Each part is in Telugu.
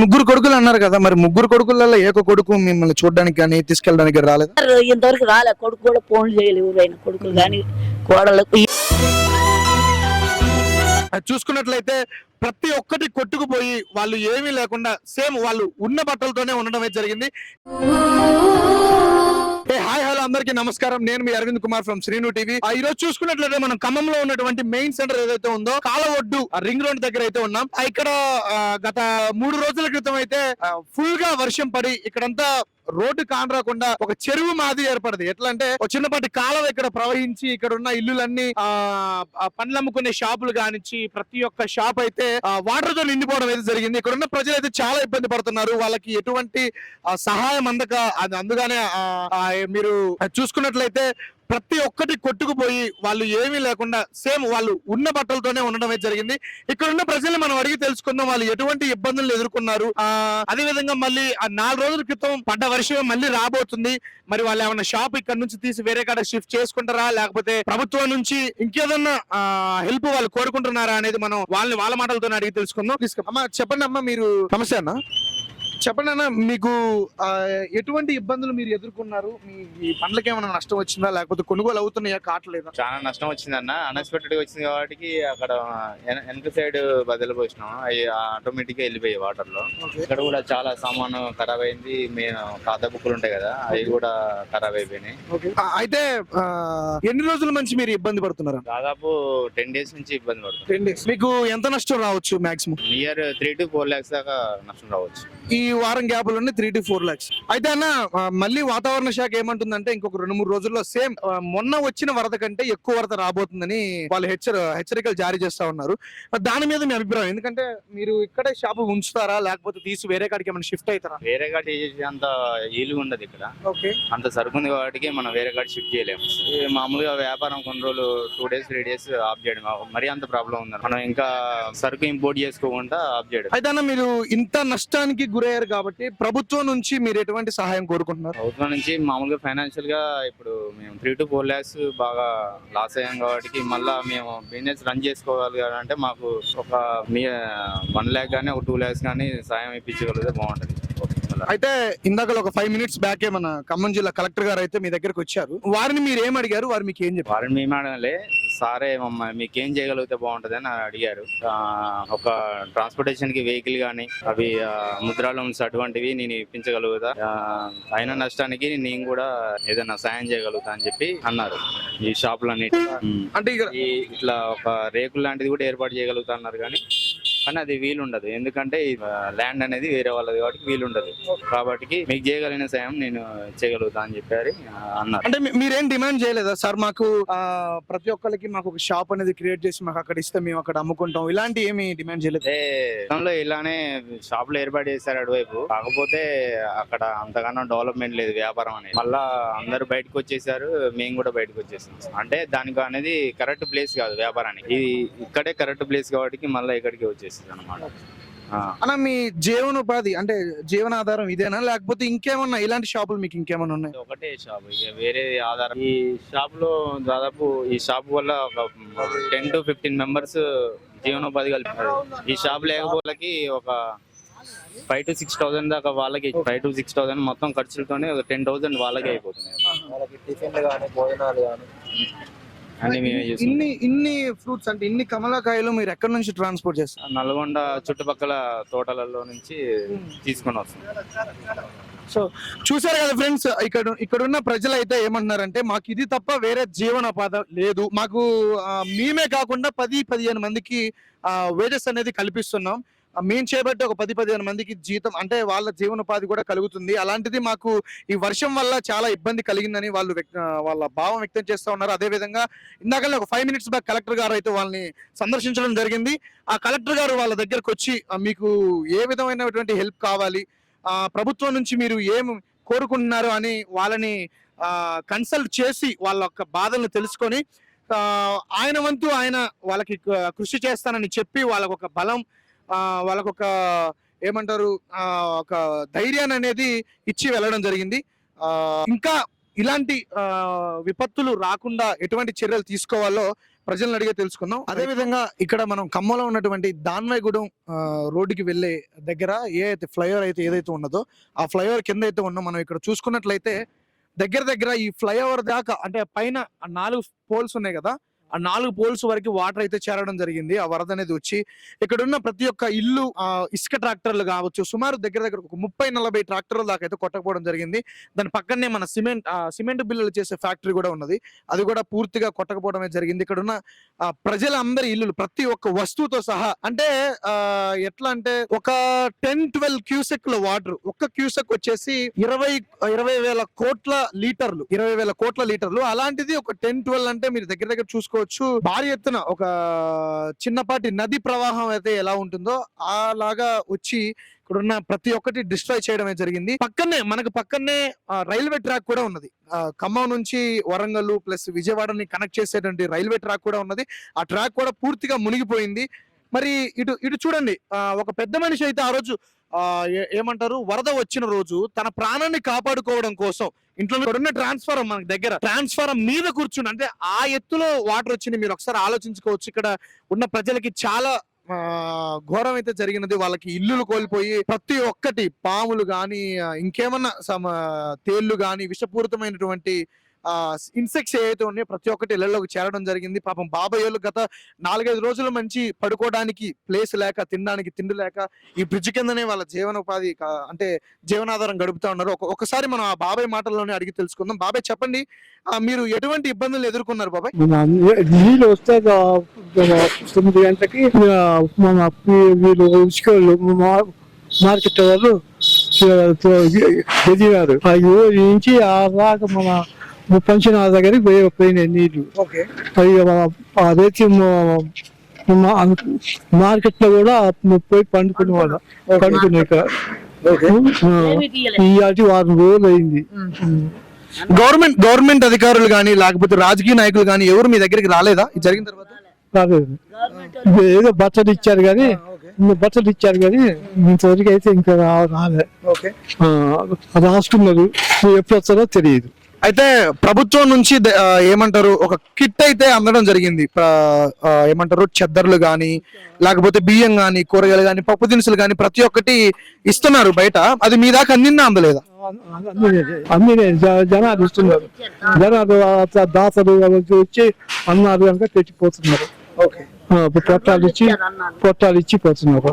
ముగ్గురు కొడుకులు అన్నారు కదా మరి ముగ్గురు కొడుకులలో ఏక కొడుకు మిమ్మల్ని చూడడానికి కానీ తీసుకెళ్ళడానికి రాలేదు? ఇంతవరకు రాలే. కొడుకు కూడా ఫోన్లు చేయలేవు కొడుకులు కానీ కోడలకు చూసుకున్నట్లయితే ప్రతి ఒక్కటి కొట్టుకుపోయి వాళ్ళు ఏమీ లేకుండా సేమ్ వాళ్ళు ఉన్న బట్టలతోనే ఉండడం అయితే జరిగింది. ఏ హాయ్ హలో అందరికీ నమస్కారం. నేను మీ అరవింద్ కుమార్ ఫ్రమ్ శ్రీను టీవీ. ఈ రోజు చూసుకున్నట్లయితే మనం ఖమ్మంలో ఉన్నటువంటి మెయిన్ సెంటర్ ఏదైతే ఉందో కాలవొడ్డు రింగ్ రోడ్ దగ్గర అయితే ఉన్నాం. ఇక్కడ గత మూడు రోజుల క్రితం అయితే ఫుల్గా వర్షం పడి ఇక్కడంతా రోడ్డు కానరాకుండా ఒక చెరువు మాది ఏర్పడింది. ఎట్లా అంటే ఒక చిన్నపాటి కాలువ ఇక్కడ ప్రవహించి ఇక్కడ ఉన్న ఇల్లులన్నీ ఆ పండ్లు అమ్ముకునే షాపులు కానిచ్చి ప్రతి ఒక్క షాప్ అయితే వాటర్తో నిండిపోవడం అయితే జరిగింది. ఇక్కడ ఉన్న ప్రజలు అయితే చాలా ఇబ్బంది పడుతున్నారు. వాళ్ళకి ఎటువంటి సహాయం అందక అది అందుగానే మీరు చూసుకున్నట్లయితే ప్రతి ఒక్కటి కొట్టుకుపోయి వాళ్ళు ఏమీ లేకుండా సేమ్ వాళ్ళు ఉన్న బట్టలతోనే ఉండడం అయితే జరిగింది. ఇక్కడ ఉన్న ప్రజల్ని మనం అడిగి తెలుసుకుందాం వాళ్ళు ఎటువంటి ఇబ్బందులు ఎదుర్కొన్నారు. ఆ అదే విధంగా మళ్ళీ ఆ నాలుగు రోజుల క్రితం పడ్డ వర్షమే మళ్ళీ రాబోతుంది. మరి వాళ్ళు ఏమైనా షాప్ ఇక్కడ నుంచి తీసి వేరే కాడ షిఫ్ట్ చేసుకుంటారా? లేకపోతే ప్రభుత్వం నుంచి ఇంకేదన్నా హెల్ప్ వాళ్ళు కోరుకుంటున్నారా అనేది మనం వాళ్ళని వాళ్ళ మాటలతో అడిగి తెలుసుకుందాం. చెప్పండి అమ్మా మీరు సమస్య అన్న. చెప్పండి అన్న మీకు ఎటువంటి ఇబ్బందులు మీరు ఎదుర్కొన్నారు? మీ ఈ పండ్లకి ఏమైనా నష్టం వచ్చిందా? లేకపోతే కొనుగోలు అవుతున్నాయా? కావట్లేదా? చాలా నష్టం వచ్చిందన్న అన్ఎక్స్పెక్టెడ్గా వచ్చింది కాబట్టి అక్కడ వెన- వెనక సైడ్ బదులు పోసినాం. అవి ఆటోమేటిక్గా వెళ్ళిపోయాయి వాటర్లో ఇక్కడ కూడా చాలా సామాను ఖరాబ్ అయింది. మేము ఖాతా బుక్కులు ఉంటాయి కదా అవి కూడా ఖరాబ్ అయిపోయినాయి. అయితే ఎన్ని రోజుల నుంచి మీరు ఇబ్బంది పడుతున్నారు? దాదాపు టెన్ డేస్ నుంచి ఇబ్బంది పడుతుంది మీకు ఎంత నష్టం రావచ్చు maximum? Near three to four lakhs దాకా నష్టం రావచ్చు. ఈ వారం గ్యాప్లోనే త్రీ టు ఫోర్ లాక్స్ అయితే అన్న మళ్ళీ వాతావరణ శాఖ ఏమంటుందంటే ఇంకొక రెండు మూడు రోజుల్లో సేమ్ మొన్న వచ్చిన వరద కంటే ఎక్కువ వరద రాబోతుందని వాళ్ళు హెచ్చర హెచ్చరికలు జారీ చేస్తా ఉన్నారు. దాని మీద మీ అభిప్రాయం ఎందుకంటే మీరు ఇక్కడే షాపు ఉంచుతారా లేకపోతే తీసి వేరే కాడికి ఏమైనా షిఫ్ట్ అవుతారా? వేరే కాడి అంత ఈలు ఉండదు ఇక్కడ. ఓకే. అంత సరుకు ఉంది కాబట్టి మనం వేరే కాడి షిఫ్ట్ చేయలేము. మామూలుగా వ్యాపారం కొన్ని రోజులు two days three days off చేయడం మరీ అంత ప్రాబ్లం ఉంది మనం ఇంకా సరుకు ఇంపోర్ట్ చేసుకోకుండా ఆఫ్ చేయడం. అయితే మీరు ఇంత నష్టానికి గురయ్యారు కాబట్టి ప్రభుత్వం నుంచి మీరు ఎటువంటి సహాయం కోరుకుంటున్నారు? ప్రభుత్వం నుంచి మామూలుగా ఫైనాన్షియల్గా ఇప్పుడు మేము త్రీ టు ఫోర్ ల్యాక్స్ బాగా లాస్ అయ్యాం కాబట్టి మళ్ళా మేము బిజినెస్ రన్ చేసుకోగలిగారంటే మాకు ఒక మీ వన్ ల్యాక్ కానీ ఒక టూ ల్యాక్స్ కానీ సాయం ఇప్పించగలిగితే బాగుంటది. అయితే ఇందాక ఒక ఫైవ్ మినిట్స్ బ్యాకే మన ఖమ్మం జిల్లా కలెక్టర్ గారు అయితే మీ దగ్గరకు వచ్చారు. వారిని మీరు ఏం అడిగారు? వారు మీకు ఏం చెప్పారు? వారిని మేము అడగలే. సారే మమ్మ మీకేం చేయగలిగితే బాగుంటది అని అడిగారు. ఆ, ఒక ట్రాన్స్పోర్టేషన్కి వెహికల్ కానీ అవి ఆ, ముద్రా లోన్స్ అటువంటివి నేను ఇప్పించగలుగుతా. అయిన నష్టానికి నేను కూడా ఏదైనా సాయం చేయగలుగుతా అని చెప్పి అన్నారు. ఈ షాపులన్నిటి. అంటే ఇట్లా ఒక రేకులు లాంటిది కూడా ఏర్పాటు చేయగలుగుతా అన్నారు కానీ కానీ అది వీలుండదు. ఎందుకంటే ల్యాండ్ అనేది వేరే వాళ్ళది కాబట్టి వీలుండదు. కాబట్టి మీకు చేయగలిగిన సాయం నేను చేయగలుగుతా అని చెప్పారు అన్నారు. అంటే మీరేం డిమాండ్ చేయలేదా? సార్ మాకు ప్రతి ఒక్కరికి మాకు ఒక షాప్ అనేది క్రియేట్ చేసి మాకు అక్కడ ఇస్తే మేము అక్కడ అమ్ముకుంటాం. ఇలాంటి ఏమి డిమాండ్ చేయలేదు? ఇలానే షాపులు ఏర్పాటు చేశారు అటువైపు. కాకపోతే అక్కడ అంతగానో డెవలప్మెంట్ లేదు వ్యాపారం అనేది. మళ్ళా అందరూ బయటకు వచ్చేసారు మేము కూడా బయటకు వచ్చేసాం. అంటే దానికి అనేది కరెక్ట్ ప్లేస్ కాదు వ్యాపారానికి. ఇది ఇక్కడే కరెక్ట్ ప్లేస్ కాబట్టి మళ్ళీ ఇక్కడికి వచ్చేసింది అనమాట అన్న మీ జీవనోపాధి అంటే జీవనాధారం ఇదేనా? లేకపోతే ఇంకేమన్నా ఇలాంటి షాపులు మీకు ఇంకేమన్నా ఉన్నాయి? ఒకటే షాప్ ఇక వేరే ఆధారం. ఈ షాప్లో దాదాపు ఈ షాప్ వల్ల ఒక టెన్ టు ఫిఫ్టీన్ మెంబర్స్ జీవనోపాధి కల్పిస్తారు. ఈ షాప్ లేకపోతే ఒక ఫైవ్ టు సిక్స్ థౌసండ్ దాకా వాళ్ళకి ఫైవ్ టు సిక్స్ థౌసండ్ మొత్తం ఖర్చులతోనే ఒక టెన్ థౌసండ్ వాళ్ళకే అయిపోతుంది వాళ్ళకి టిఫిన్లు కానీ భోజనాలు కానీ అన్ని మేమే చేస్తాం ఇన్ని ఇన్ని ఫ్రూట్స్ అంటే ఇన్ని కమలాకాయలు మీరు ఎక్కడి నుంచి ట్రాన్స్పోర్ట్ చేస్తారు? నల్గొండ చుట్టుపక్కల తోటలలో నుంచి తీసుకొని వస్తాం. సో చూసారు కదా ఫ్రెండ్స్ ఇక్కడ ఇక్కడ ఉన్న ప్రజలు అయితే ఏమంటున్నారంటే మాకు ఇది తప్ప వేరే జీవనోపాధి లేదు. మాకు మేమే కాకుండా పది పదిహేను మందికి వేజెస్ అనేది కల్పిస్తున్నాం. మేము చేపట్టి ఒక పది పదిహేను మందికి జీతం అంటే వాళ్ళ జీవనోపాధి కూడా కలుగుతుంది. అలాంటిది మాకు ఈ వర్షం వల్ల చాలా ఇబ్బంది కలిగిందని వాళ్ళు వ్యక్త- వాళ్ళ భావం వ్యక్తం చేస్తూ ఉన్నారు. అదే విధంగా ఇందాకనే ఒక ఫైవ్ మినిట్స్ బ్యాక్ కలెక్టర్ గారు అయితే వాళ్ళని సందర్శించడం జరిగింది. ఆ కలెక్టర్ గారు వాళ్ళ దగ్గరకు వచ్చి మీకు ఏ విధమైనటువంటి హెల్ప్ కావాలి? ఆ ప్రభుత్వం నుంచి మీరు ఏం కోరుకుంటున్నారు? అని వాళ్ళని కన్సల్ట్ చేసి వాళ్ళ యొక్క బాధలను తెలుసుకొని ఆయన వంతు ఆయన వాళ్ళకి కృషి చేస్తానని చెప్పి వాళ్ళకు ఒక బలం వాళ్ళకు ఒక ఏమంటారు ఒక ధైర్యాన్ని అనేది ఇచ్చి వెళ్ళడం జరిగింది. ఇంకా ఇలాంటి విపత్తులు రాకుండా ఎటువంటి చర్యలు తీసుకోవాలో ప్రజలను అడిగే తెలుసుకుందాం. అదే విధంగా ఇక్కడ మనం ఖమ్మంలో ఉన్నటువంటి దాన్వైగూడెం రోడ్డుకి వెళ్ళే దగ్గర ఏ అయితే ఫ్లైఓవర్ అయితే ఏదైతే ఉన్నదో ఆ ఫ్లైఓవర్ కింద అయితే ఉన్నో మనం ఇక్కడ చూసుకున్నట్లయితే దగ్గర దగ్గర ఈ ఫ్లైఓవర్ దాకా అంటే పైన నాలుగు పోల్స్ ఉన్నాయి కదా ఆ నాలుగు పోల్స్ వరకు వాటర్ అయితే చేరడం జరిగింది. ఆ వరద అనేది వచ్చి ఇక్కడున్న ప్రతి ఒక్క ఇల్లు ఆ, ఇసుక ట్రాక్టర్లు కావచ్చు సుమారు దగ్గర దగ్గర ఒక ముప్పై నలభై ట్రాక్టర్ల దాకా అయితే కొట్టకపోవడం జరిగింది. దాని పక్కనే మన సిమెంట్ సిమెంట్ బిల్లులు చేసే ఫ్యాక్టరీ కూడా ఉన్నది. అది కూడా పూర్తిగా కొట్టకపోవడమే జరిగింది. ఇక్కడ ఉన్న ప్రజలందరి ఇల్లులు ప్రతి ఒక్క వస్తువుతో సహా అంటే ఎట్లా అంటే ఒక టెన్ ట్వెల్వ్ క్యూసెక్లో వాటర్. ఒక్క క్యూసెక్ వచ్చేసి ఇరవై ఇరవై వేల కోట్ల లీటర్లు ఇరవై వేల కోట్ల లీటర్లు. అలాంటిది ఒక టెన్ ట్వెల్వ్ అంటే మీరు దగ్గర దగ్గర చూసుకోవచ్చు భారీ ఎత్తున ఒక చిన్నపాటి నది ప్రవాహం అయితే ఎలా ఉంటుందో అలాగా వచ్చి ఇక్కడున్న ప్రతి ఒక్కటి డిస్ట్రాయ్ చేయడమే జరిగింది. పక్కనే మనకు పక్కనే రైల్వే ట్రాక్ కూడా ఉన్నది. ఖమ్మం నుంచి వరంగల్ ప్లస్ విజయవాడని కనెక్ట్ చేసేటువంటి రైల్వే ట్రాక్ కూడా ఉన్నది. ఆ ట్రాక్ కూడా పూర్తిగా మునిగిపోయింది. మరి ఇటు ఇటు చూడండి. ఒక పెద్ద మనిషి అయితే ఆ రోజు ఏ- ఏమంటారు వరద వచ్చిన రోజు తన ప్రాణాన్ని కాపాడుకోవడం కోసం ఇంట్లో ఉన్న ట్రాన్స్ఫారం మనకి దగ్గర ట్రాన్స్ఫారం మీద కూర్చుని అంటే ఆ ఎత్తులో వాటర్ వచ్చింది. మీరు ఒకసారి ఆలోచించుకోవచ్చు. ఇక్కడ ఉన్న ప్రజలకి చాలా ఘోరం అయితే జరిగినది. వాళ్ళకి ఇల్లులు కోల్పోయి ప్రతి ఒక్కటి పాములు గాని ఇంకేమన్నా సమ తేళ్ళు గాని విషపూరితమైనటువంటి ఇన్సెక్ట్స్ ఏవైతే ఉన్నాయో ప్రతి ఒక్కటి ఇళ్ళలోకి చేరడం జరిగింది పాపం బాబాయ్ గత నాలుగైదు రోజుల మంచి పడుకోవడానికి ప్లేస్ లేక తినడానికి తిండి లేక ఈ బ్రిడ్జ్ కిందనే వాళ్ళ జీవనోపాధి అంటే జీవనాధారం గడుపుతా ఉన్నారు ఒక్కొక్కసారి ఒకసారి మనం ఆ బాబాయ్ మాటల్లోనే అడిగి తెలుసుకుందాం బాబాయ్ చెప్పండి మీరు ఎటువంటి ఇబ్బందులు ఎదుర్కొన్నారు బాబాయ్ నీళ్ళు వస్తే తొమ్మిది గంటలకి మన వీళ్ళు మార్కెట్ వాళ్ళు ఎదిగారు నుంచి ఆ రాక మన పంచిన దగ్గరికి పోయి పోయినాయి నీళ్ళు అదైతే మార్కెట్లో కూడా పోయి పండుకునే వాళ్ళ పండుకునే అటు వారం రోజులు అయింది గవర్నమెంట్ గవర్నమెంట్ అధికారులు కానీ లేకపోతే రాజకీయ నాయకులు కానీ ఎవరు మీ దగ్గరికి రాలేదా? ఇది జరిగిన తర్వాత? రాలేదు. ఏదో బట్టలు ఇచ్చారు కానీ బట్టలు ఇచ్చారు కానీ ఇంతవరకు అయితే ఇంకా రాలే. రాసుకున్నారు. ఎప్పుడు వస్తారో తెలియదు. అయితే ప్రభుత్వం నుంచి ఏమంటారు ఒక కిట్ అయితే అందడం జరిగింది. ఏమంటారు చెద్దర్లు గాని లేకపోతే బియ్యం గాని కూరగాయలు గాని పప్పు దినుసులు గాని ప్రతి ఒక్కటి ఇస్తున్నారు బయట. అది మీ దాకా అందిందా అందలేదా? అన్ని జనాలు ఇస్తున్నారు. జనాలు దాతలు వాళ్ళు వచ్చి అన్నారు కనుక తెచ్చిపోతున్నారు. ఓకే. ఆ, పొట్టాలు ఇచ్చి. పొట్టాలు ఇచ్చి పోతున్నారు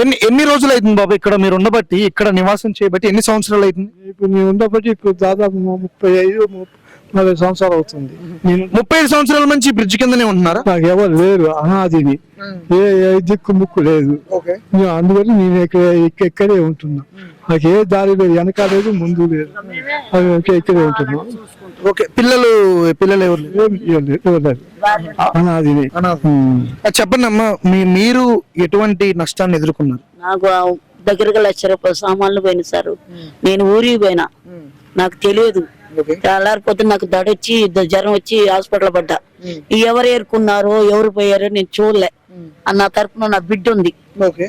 ఎన్ని ఎన్ని రోజులు అవుతుంది బాబు ఇక్కడ మీరు ఉండబట్టి ఇక్కడ నివాసం చేయబట్టి ఎన్ని సంవత్సరాలు అవుతుంది ఇప్పుడు నేను ఉండబట్టి ఇప్పుడు దాదాపు ముప్పై ఐదు ముప్పై నలభై సంవత్సరాలు అవుతుంది. నేను ముప్పై ఐదు సంవత్సరాల నుంచి బ్రిడ్జ్ కిందనే ఉంటున్నారా? నాకు ఎవరు లేరు అనాదిని ఏ ఏ దిక్కు ముక్కు లేదు. ఓకే. నేను అందువల్ల నేను ఇక్కడ ఇక్క- ఇక్కడే ఉంటున్నా. నాకు ఏ దారి లేదు వెనక లేదు ముందు లేదు. అది ఒకే ఇక్కడే ఉంటున్నా. ఓకే పిల్లలు పిల్లలు ఎవరు లేరు? అనాదిని. ఆ, చెప్పండి అమ్మా మీ మీరు ఎటువంటి నష్టాన్ని ఎదుర్కొన్నారు? నాకు దగ్గరగా లక్ష రూపాయలు సామాన్లు పోయిన సార్. నేను ఊరికి పోయినా. నాకు తెలియదు. తెల్లారిపోతే నాకు దడొచ్చి జ్వరం వచ్చి హాస్పిటల్ పడ్డా. ఈ ఎవరు ఏరుకున్నారో ఎవరు పోయారో నేను చూడలే. అన్న తరపున నా బిడ్డ ఉంది.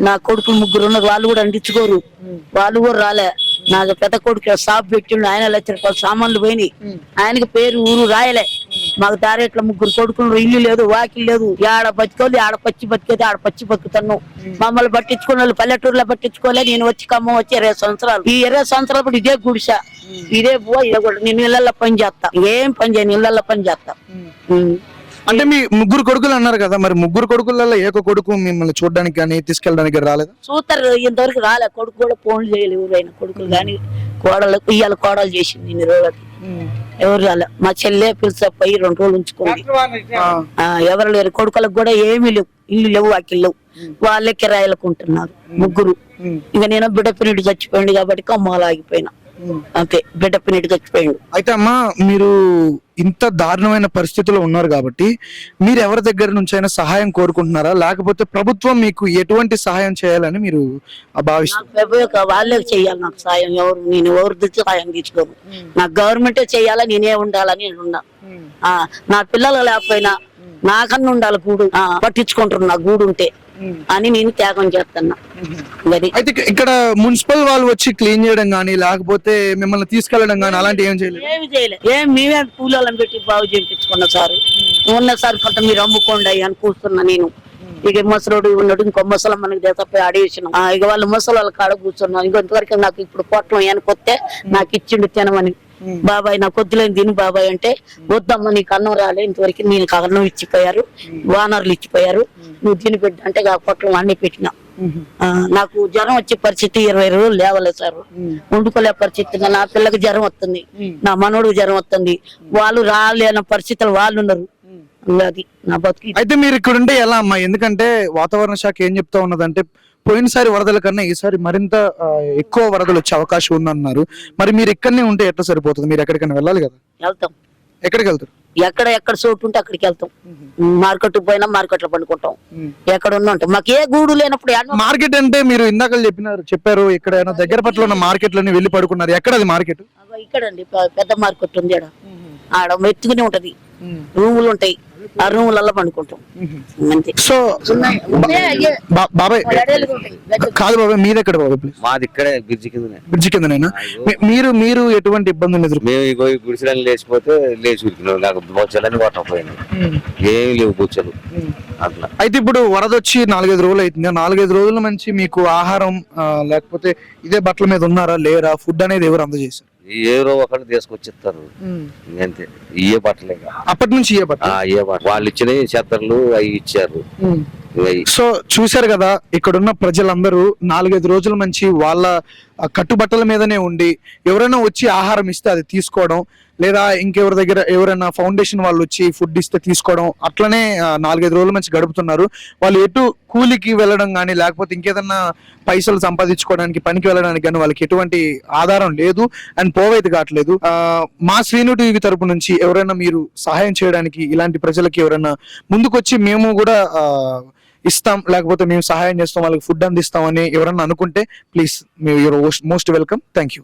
నా కొడుకులు ముగ్గురు ఉన్నారు. వాళ్ళు కూడా అందించుకోరు. వాళ్ళు కూడా రాలే. నాకు పెద్ద కొడుకు షాప్ పెట్టిండు ఆయన లక్ష సామాన్లు పోయినాయి. ఆయనకి పేరు ఊరు రాయలే. మాకు దారేట్ల ముగ్గురు కొడుకులు ఇల్లు లేదు వాకిల్ లేదు. ఆడ బతికోలేదు ఆడ పచ్చి బతికేది ఆడ పచ్చి బతుకుతాను మమ్మల్ని పట్టించుకున్న వాళ్ళు పల్లెటూరులో పట్టించుకోలే నేను వచ్చి ఖమ్మం వచ్చి ఇరవై సంవత్సరాలు. ఈ ఇరవై సంవత్సరాలు ఇదే గుడిస. ఇదే బువ్వ ఇదే కూడా నేను ఇళ్ళల్లో పని చేస్తా. ఏం పని చేయను ఇళ్ళల్లో పని చేస్తా. అంటే మీ ముగ్గురు కొడుకులు అన్నారు కదా మరి ముగ్గురు కొడుకులలో ఏక కొడుకు మిమ్మల్ని చూడడానికి కానీ తీసుకెళ్ళడానికి రాలేదా? చూస్తారు ఇంతవరకు రాలే. కొడుకు కూడా ఫోన్లు చేయలేదు ఎవరైనా. కొడుకులు కానీ కోడలు ఇయ్యాల కోడలు చేసింది ఇన్ని రోజులకి. ఎవరు రాలే. మా చెల్లె పిలిచా పోయి రెండు రోజులు ఉంచుకోండి ఆ, ఎవరు లేరు. కొడుకులకు కూడా ఏమీ లేవు. ఇల్లు లేవు వాకిలు లేవు. వాళ్ళే కిరాయిలకు ఉంటున్నారు ముగ్గురు. ఇంకా నేను బిడ్డ పిన్నిటి చచ్చిపోయింది కాబట్టి కమ్మాలు ఆగిపోయినా అంతే బిడ్డ పిన్నిటి చచ్చిపోయిండు అయితే అమ్మా మీరు ఇంత దారుణమైన పరిస్థితిలో ఉన్నారు కాబట్టి మీరు ఎవరి దగ్గర నుంచి అయినా సహాయం కోరుకుంటున్నారా? లేకపోతే ప్రభుత్వం మీకు ఎటువంటి సహాయం చేయాలని మీరు ఉపయోగ వాళ్ళే చెయ్యాలి నాకు సాయం ఎవరు నేను ఎవరి సాయం తీసుకోను. నాకు గవర్నమెంటే చెయ్యాలా నేనే ఉండాలని నేను ఉన్నా. ఆ, నా పిల్లలు లేకపోయినా నాకన్నా ఉండాలి గూడు పట్టించుకుంటారు నా గూడు ఉంటే అని నేను త్యాగం చేస్తున్నా. అది. అయితే ఇక- ఇక్కడ మున్సిపల్ వాళ్ళు వచ్చి క్లీన్ చేయడం కానీ లేకపోతే మిమ్మల్ని తీసుకెళ్ళడం కానీ అలాంటి ఏం చేయలేదు? ఏమి చేయలే. ఏం మేమే కూలీలను పెట్టి బాగు చేయించుకున్నా సార్. ఉన్న సార్ కొంత మీరు అమ్ముకోండి అని కూర్చున్నా నేను. ఇక ముసలోడు ఉన్నాడు ఇంకో ముసలం మనకి దేశపై అడేసినాం ఆ, ఇక వాళ్ళు ముసలి వాళ్ళ కాడ కూర్చున్నాం. ఇంకొంతవరకు నాకు ఇప్పుడు పొట్టం వెనకొస్తే నాకు ఇచ్చిండు తినమని. బాబాయ్ నాకు వద్దులేని తిని బాబాయ్ అంటే వద్దమ్మ నీకు అన్నం రాలే ఇంతవరకు నేను అన్నం ఇచ్చిపోయారు వానర్లు ఇచ్చిపోయారు నువ్వు తిని పెట్టు అంటే ఇక ఆ పొట్టం అన్ని పెట్టినా. నాకు జ్వరం వచ్చే పరిస్థితి ఇరవై రోజులు లేవలేదు సార్. వండుకోలే పరిస్థితి నా పిల్లకి జ్వరం వస్తుంది నా మనోడికి జ్వరం వస్తుంది వాళ్ళు రాలేని పరిస్థితులు వాళ్ళు ఉన్నారు. అది నా బతుకు. అయితే మీరు ఇక్కడ ఉంటే ఎలా అమ్మా? ఎందుకంటే వాతావరణ శాఖ ఏం చెప్తా ఉన్నదంటే పోయినసారి వరదల కన్నా ఈసారి మరింత ఎక్కువ వరదలు వచ్చే అవకాశం ఉందన్నారు. మరి మీరు ఇక్కడనే ఉంటే ఎట్లా సరిపోతుంది? మీరు ఎక్కడికైనా వెళ్ళాలి కదా? వెళ్తాం. ఎక్కడికి వెళ్తారు? ఎక్కడ ఎక్కడ చోటు ఉంటే అక్కడికి వెళ్తాం. మార్కెట్ పోయినా మార్కెట్లో పండుకుంటాం ఎక్కడ ఉన్నా ఉంటాం. మాకు ఏ గూడు లేనప్పుడు మార్కెట్ అంటే మీరు ఇందాక చెప్పినారు చెప్పారు ఇక్కడ దగ్గర పట్ల ఉన్న మార్కెట్లోనే వెళ్ళి పడుకున్నారు. ఎక్కడ అది మార్కెట్? అగో ఇక్కడండి. పె- పెద్ద మార్కెట్ ఉంది ఆడ. ఆడ మెత్తుకునే ఉంటది. రూములు ఉంటాయి. ఆ పండుకుంటాం. అంతే. సో బాబాయ్ కాదు బాబాయ్ మీది ఎక్కడ బాబాయ్ ప్లీజ్ మాది ఇక్కడే బ్రిడ్జి కిందనే. బ్రిడ్జి కిందనైనా? మీరు మీరు ఎటువంటి ఇబ్బందులు ఎదురు మేము ఇగో ఈ గుడిసెలని లేచిపోతే లేచి ఉరికినాం నాకు బొచ్చలని కొట్టకపోయినాయి ఏమి లేవు బొచ్చలు. అట్లా. అయితే ఇప్పుడు వరద వచ్చి నాలుగైదు రోజులు అవుతుంది. నాలుగైదు రోజుల నుంచి మీకు ఆహారం లేకపోతే ఇదే బట్టల మీద ఉన్నారా లేరా? ఫుడ్ అనేది ఎవరు అందజేశారు? ఏరో ఒకటి తీసుకొచ్చిస్తారు. అంతే ఇయే బట్టలేక అప్పటి నుంచి ఏ బట్ట ఇయే బట్ట వాళ్ళు ఇచ్చిన చెత్తర్లు అవి ఇచ్చారు. సో చూశారు కదా ఇక్కడున్న ప్రజలందరూ నాలుగైదు రోజుల నుంచి వాళ్ళ కట్టుబట్టల మీదనే ఉండి ఎవరైనా వచ్చి ఆహారం ఇస్తే అది తీసుకోవడం లేదా ఇంకెవరి దగ్గర ఎవరైనా ఫౌండేషన్ వాళ్ళు వచ్చి ఫుడ్ ఇస్తే తీసుకోవడం అట్లనే నాలుగైదు రోజుల నుంచి గడుపుతున్నారు. వాళ్ళు ఎటు కూలికి వెళ్ళడం కానీ లేకపోతే ఇంకేదన్నా పైసలు సంపాదించుకోవడానికి పనికి వెళ్ళడానికి కానీ వాళ్ళకి ఎటువంటి ఆధారం లేదు అండ్ పోవైతే కావట్లేదు. మా శ్రీను టీవీ తరపు నుంచి ఎవరైనా మీరు సహాయం చేయడానికి ఇలాంటి ప్రజలకి ఎవరైనా ముందుకొచ్చి మేము కూడా ఇస్తాం లేకపోతే మేము సహాయం చేస్తాం వాళ్ళకి ఫుడ్ అందిస్తామని ఎవరన్నా అనుకుంటే ప్లీజ్ మీరు మోస్ట్ వెల్కమ్. Thank you